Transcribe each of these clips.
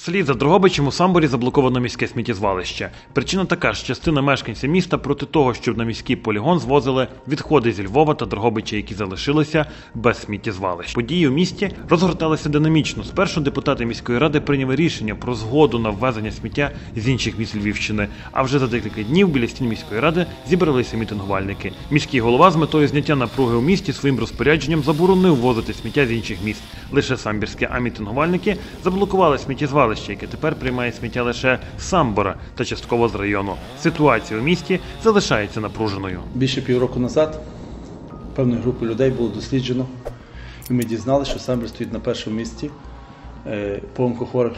Селі за Дрогобичем у Самборі заблоковано міське сміттєзвалище. Причина така ж частина мешканців міста проти того, щоб на міський полігон звозили відходи зі Львова та Дрогобича, які залишилися без сміттєзвалищ. Події у місті розгорталися динамічно. Спершу депутати міської ради прийняли рішення про згоду на ввезення сміття з інших міст Львівщини. А вже за декілька днів біля стін міської ради зібралися мітингувальники. Міський голова з метою зняття напруги у місті своїм розпорядженням заборонив возити сміття з інших міст. Лише самбірське, а мітингувальники заблокували сміттєзвалище, яке тепер приймає сміття лише з Самбора та частково з району. Ситуація у місті залишається напруженою. Більше півроку назад певною групою людей було досліджено, і ми дізналися, що Самбір стоїть на першому місці е, по онкохворих.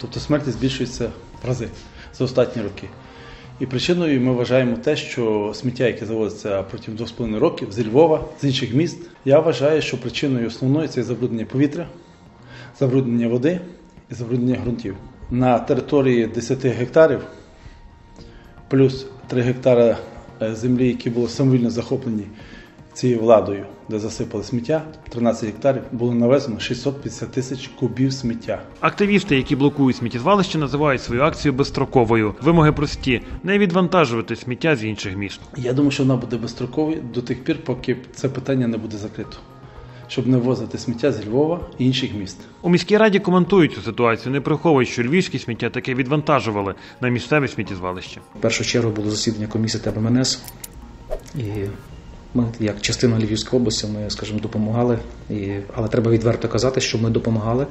Тобто смертність збільшується в рази за останні роки. І причиною ми вважаємо те, що сміття, яке завозиться протягом 2,5 років з Львова, з інших міст, я вважаю, що причиною основною це забруднення повітря, забруднення води і забруднення ґрунтів. На території 10 гектарів плюс 3 гектара е, землі, які були самовільно захоплені цією владою, де засипали сміття, 13 гектарів, було навезено 650 тисяч кубів сміття. Активісти, які блокують сміттєзвалище, називають свою акцію безстроковою. Вимоги прості не відвантажувати сміття з інших міст. Я думаю, що вона буде безстроковою до тих пір, поки це питання не буде закрито, щоб не ввозити сміття з Львова і інших міст. У міській раді коментують цю ситуацію, не приховують, що львівське сміття таке відвантажували на місцеве сміттєзвалище. В першу чергу було засідання комісії ТБМНС, і ми, як частина Львівської області, ми, скажімо, допомагали. І, але треба відверто казати, що ми допомагали,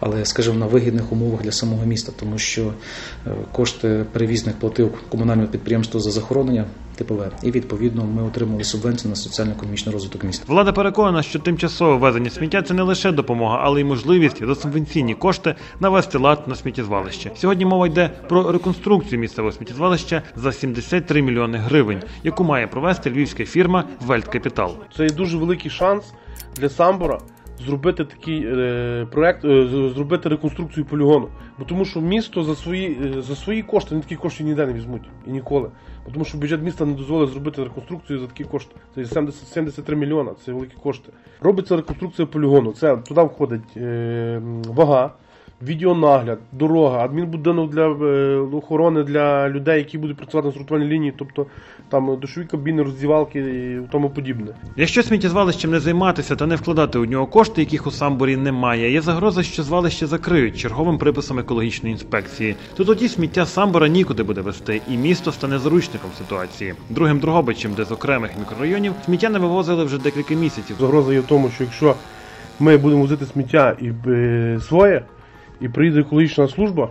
але, скажімо, на вигідних умовах для самого міста, тому що е, кошти перевізних платив комунальне підприємство за захоронення ТПВ, і відповідно ми отримали субвенцію на соціально-економічний розвиток міста. Влада переконана, що тимчасове ввезення сміття це не лише допомога, але й можливість за субвенційні кошти навести лад на сміттєзвалище. Сьогодні мова йде про реконструкцію місцевого сміттєзвалища за 73 мільйони гривень, яку має провести львівська фірма Вельт Капітал. Це дуже великий шанс для Самбора зробити такий е, проект, е, зробити реконструкцію полігону. Бо тому що місто за свої, е, за свої кошти, вони такі кошти ніде не візьмуть і ніколи. Бо тому що бюджет міста не дозволить зробити реконструкцію за такі кошти. Це є 70, 73 мільйона, це великі кошти. Робиться реконструкція полігону. Це туди входить е, вага. Відеонагляд, дорога, адмінбудинок для е, охорони для людей, які будуть працювати на сортувальній лінії, тобто там душові кабіни, роздівалки і тому подібне. Якщо сміттєзвалищем не займатися та не вкладати у нього кошти, яких у самборі немає, є загроза, що звалище закриють черговим приписом екологічної інспекції. То тоді сміття самбора нікуди буде вести, і місто стане заручником ситуації. Другим Дрогобичем, де з окремих мікрорайонів сміття не вивозили вже декілька місяців. Загроза є в тому, що якщо ми будемо возити сміття і е, своє, і приїде екологічна служба,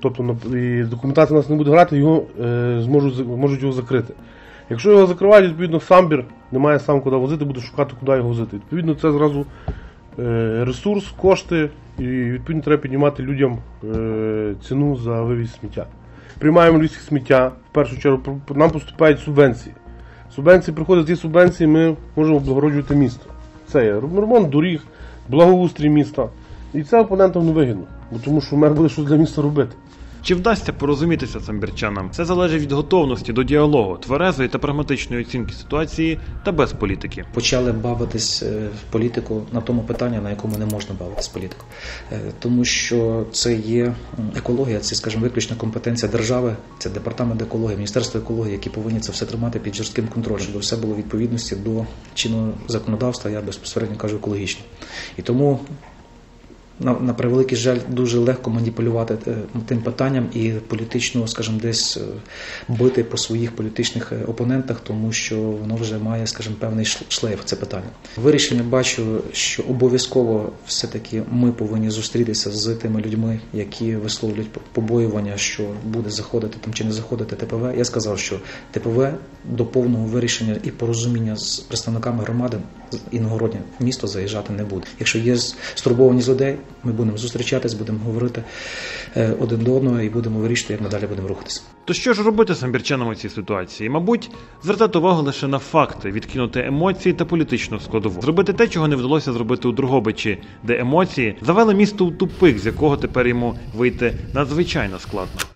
тобто і документація нас не буде грати, його е, зможуть, можуть його закрити. Якщо його закривають, відповідно, самбір немає сам куди возити, буде шукати, куди його возити. Відповідно, це зразу е, ресурс, кошти, і відповідно треба піднімати людям е, ціну за вивіз сміття. Приймаємо львівське сміття, в першу чергу нам поступають субвенції. Субвенції приходять ці субвенції, ми можемо облагороджувати місто. Це є ремонт доріг, благоустрій міста. І це опонентам не вигідно, бо тому що мер буде щось для міста робити. Чи вдасться порозумітися самбірчанам? Це залежить від готовності до діалогу, тверезої та прагматичної оцінки ситуації та без політики. почали бавитись е, в політику на тому питанні, на якому не можна бавитись політику. Е, Тому що це є екологія, це, скажімо, виключна компетенція держави, це департамент екології, міністерство екології, які повинні це все тримати під жорстким контролем, щоб все було в відповідності до чинного законодавства, я безпосередньо кажу екологічно. І тому на, на превеликий жаль, дуже легко маніпулювати е, тим питанням і політично, скажімо, десь е, бити по своїх політичних е, опонентах, тому що воно вже має, скажімо, певний шлейф це питання. Вирішення бачу, що обов'язково все-таки ми повинні зустрітися з тими людьми, які висловлюють побоювання, що буде заходити там чи не заходити ТПВ. Я сказав, що ТПВ до повного вирішення і порозуміння з представниками громади іногороднє в місто заїжджати не буде. Якщо є з- стурбовані з людей, ми будемо зустрічатись, будемо говорити е, один до одного і будемо вирішити, як надалі будемо рухатися. То що ж робити самбірчанам у цій ситуації? Мабуть, звертати увагу лише на факти, відкинути емоції та політичну складову, зробити те, чого не вдалося зробити у Другобичі, де емоції завели місто у тупик, з якого тепер йому вийти надзвичайно складно.